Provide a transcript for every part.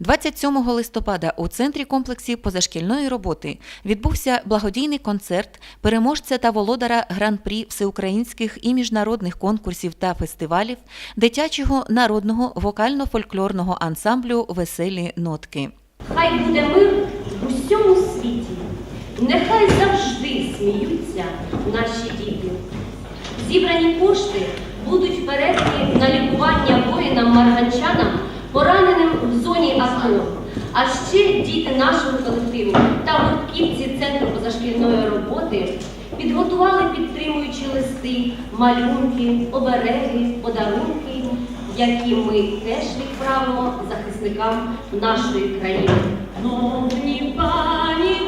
27 листопада у центрі комплексів позашкільної роботи відбувся благодійний концерт переможця та володара гран-прі всеукраїнських і міжнародних конкурсів та фестивалів дитячого народного вокально-фольклорного ансамблю Веселі нотки. Хай буде мир в усьому світі, нехай завжди сміються наші діти. Зібрані кошти будуть передані на лікування воїнам-марганчанам, пораненим в зоні АТО. А ще діти нашого колективу та гуртківці Центру позашкільної роботи підготували підтримуючі листи, малюнки, обереги, подарунки, які ми теж відправимо захисникам нашої країни. Пані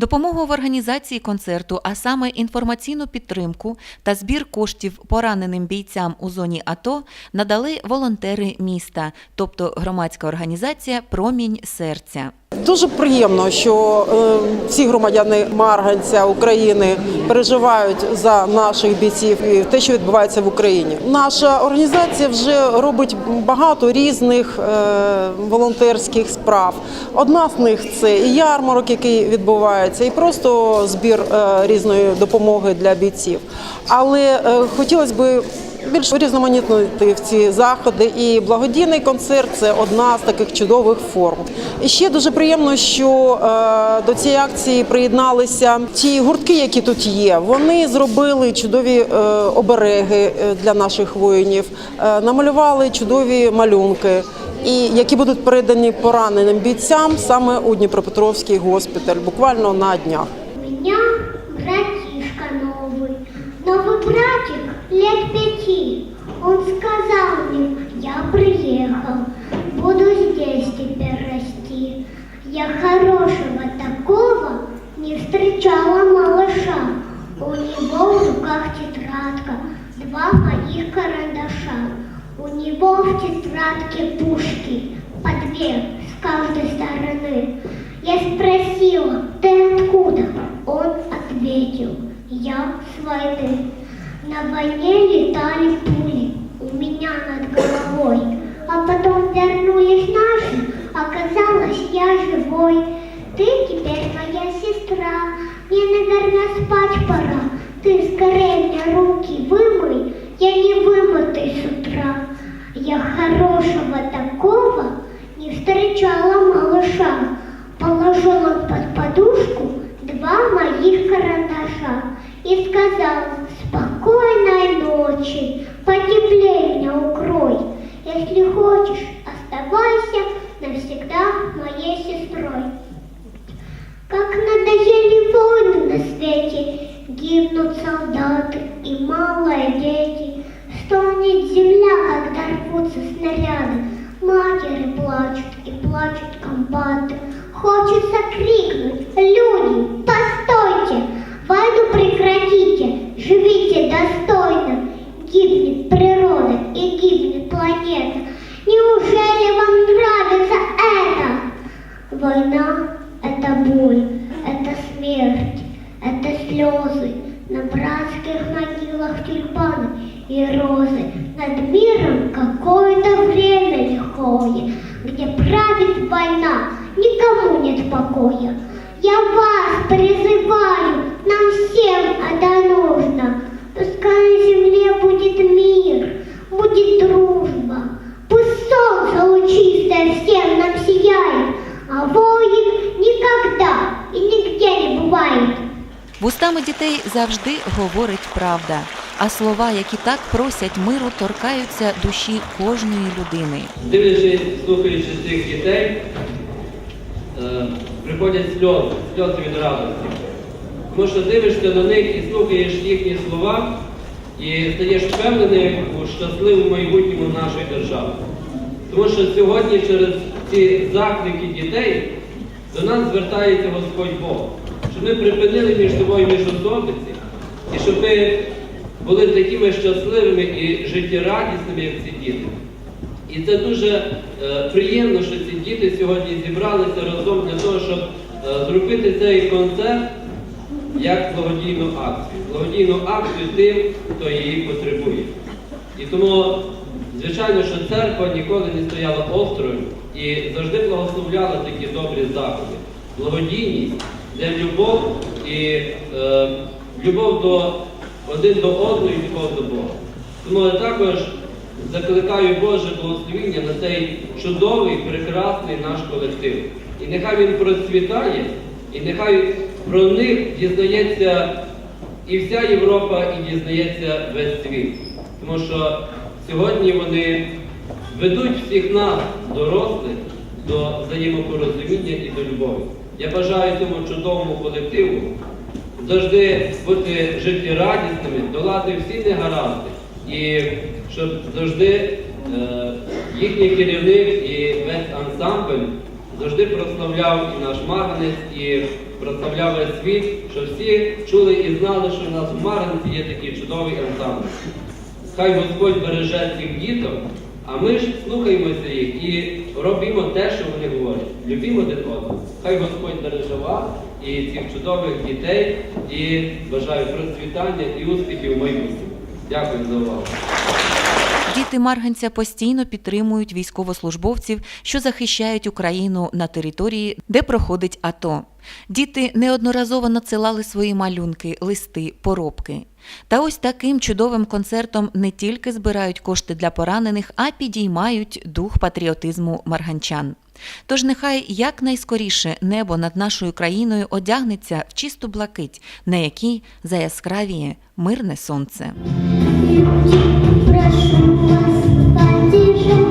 Допомогу в організації концерту, а саме інформаційну підтримку та збір коштів пораненим бійцям у зоні АТО надали волонтери міста, тобто громадська організація Промінь серця. Дуже приємно, що е, всі громадяни Марганця України переживають за наших бійців і те, що відбувається в Україні. Наша організація вже робить багато різних е, волонтерських справ. Одна з них це і ярмарок, який відбувається, і просто збір е, різної допомоги для бійців. Але хотілося б більш різноманітнити в ці заходи. І благодійний концерт це одна з таких чудових форм. І ще дуже приємно, що е, до цієї акції приєдналися ті гуртки, які тут є. Вони зробили чудові е, обереги е, для наших воїнів, намалювали чудові малюнки. І які будуть передані пораненим бійцям саме у Дніпропетровський госпіталь, буквально на днях. Новый братик лет пяти. Он сказал мне, я приехал, буду здесь теперь расти. Я хорошего такого не встречала малыша. У него в руках тетрадка, два моих карандаша. У него в тетрадке пушки, по две с каждой стороны. Я спросила, ты откуда? Он ответил, я с войны. На войне летали пули у меня над головой. А потом вернулись наши, оказалось, я живой. Ты теперь моя сестра, мне, наверное, спать пора. Ты скорее мне руки вымой, я не вымытый с утра. Я хорошего такого не встречала малыша. Положил он под подушку моих карандаша и сказал спокойной ночи, потеплее меня укрой. Если хочешь, оставайся навсегда моей сестрой. Как надоели войны на свете, Гибнут солдаты и малые дети. Стонет земля, когда рвутся снаряды. Матери плачут и плачут комбаты. Хочется Война – это боль, это смерть, это слезы на братских могилах тюльпаны и розы. Над миром какое-то время лихое, где правит война, никому нет покоя. Я вас призываю, нам всем это нужно. Пускай на земле будет мир, будет дружба. Пусть солнце лучистое Вустами дітей завжди говорить правда, а слова, які так просять миру, торкаються душі кожної людини. Дивлячись, слухаючи цих дітей, е, приходять сльози, сльози від радості. Тому що дивишся на них і слухаєш їхні слова, і стаєш впевнений у щасливому майбутньому нашої держави. Тому що сьогодні через ці заклики дітей до нас звертається Господь Бог, щоб ми припинили між собою міжособиці, і щоб ми були такими щасливими і життєрадісними, як ці діти. І це дуже е, приємно, що ці діти сьогодні зібралися разом для того, е, зробити цей концерт як благодійну акцію. Благодійну акцію тим, хто її потребує. І тому, звичайно, що церква ніколи не стояла осторонь і завжди благословляла такі добрі заходи. Благодійність це любов і е, любов до один до одного і любов до Бога. Тому я також закликаю Боже благословіння на цей чудовий, прекрасний наш колектив. І нехай він процвітає, і нехай про них дізнається і вся Європа, і дізнається весь світ. Тому що сьогодні вони ведуть всіх нас, дорослих, до взаємопорозуміння і до любові. Я бажаю цьому чудовому колективу завжди бути життєрадісними, долати всі негаразди. І щоб завжди е, їхній керівник і весь ансамбль завжди прославляв і наш Марганець, і прославляв весь світ, щоб всі чули і знали, що в нас в Марганці є такий чудовий ансамбль. Хай Господь береже цих діток, а ми ж слухаємося їх і робимо те, що вони говорять. Любімо один одного. Хай Господь береже вас і цих чудових дітей, і бажаю процвітання і успіхів в майбутньому. Дякую за увагу. Діти Марганця постійно підтримують військовослужбовців, що захищають Україну на території, де проходить АТО. Діти неодноразово надсилали свої малюнки, листи, поробки. Та ось таким чудовим концертом не тільки збирають кошти для поранених, а підіймають дух патріотизму марганчан. Тож нехай якнайскоріше небо над нашою країною одягнеться в чисту блакить, на якій заяскравіє мирне сонце. Прошу вас,